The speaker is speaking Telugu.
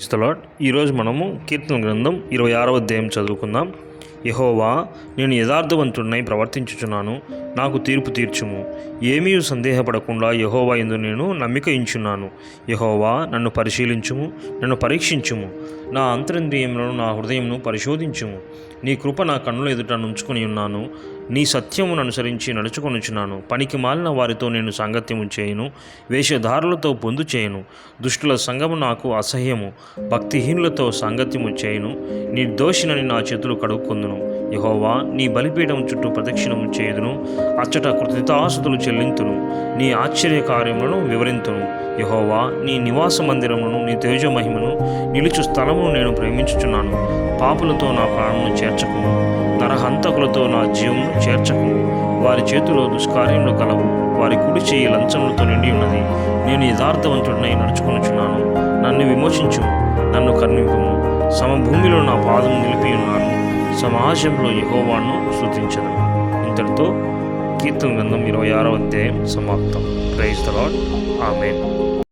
స్తలాట్ ఈరోజు మనము కీర్తన గ్రంథం ఇరవై ఆరవ అధ్యాయం చదువుకుందాం. యహోవా నేను యథార్థవంతుడినై ప్రవర్తించుచున్నాను. నాకు తీర్పు తీర్చుము. ఏమీ సందేహపడకుండా యహోవా ఎందు నేను నమ్మిక ఇంచున్నాను యహోవా నన్ను పరిశీలించుము నన్ను పరీక్షించుము. నా అంతరింద్రియములను నా హృదయంను పరిశోధించుము. నీ కృప నా కన్నుల ఎదుట నుంచుకొని ఉన్నాను. నీ సత్యమును అనుసరించి నడుచుకొనుచున్నాను. పనికి మాలిన వారితో నేను సాంగత్యము చేయను. వేషధారులతో పొందు చేయను. దుష్టుల సంగము నాకు అసహ్యము. భక్తిహీనులతో సాంగత్యము చేయను. నిర్దోషినని నా చేతులు కడుక్కొందును. యహోవా నీ బలిపీఠం చుట్టూ ప్రదక్షిణము చేయుదును. అచ్చట కృతజ్ఞతాసుతులు చెల్లింతును. నీ ఆశ్చర్య కార్యములను వివరింతును. యహోవా నీ నివాస మందిరమును నీ తేజ మహిమను నిలుచు స్థలమును నేను ప్రేమించుచున్నాను. పాపులతో నా ప్రాణమును చేర్చకుము. నరహంతకులతో నా జీవమును చేర్చకు. వారి చేతిలో దుష్కార్యములు కలవు. వారి కుడి చేయి లంచములతో నిండి ఉన్నది. నేను యథార్థవంతుడినై నడుచుకొనుచున్నాను. నన్ను విమోచించు. నన్ను కర్ణింపము. సమభూమిలో నా పాదం నిలిపి ఉన్నాను. సమాజంలో యహోవాను సూచించను ఇంతటితో కీర్తన గ్రంథం ఇరవై ఆరవ అధ్యాయం సమాప్తం. Praise the lord amen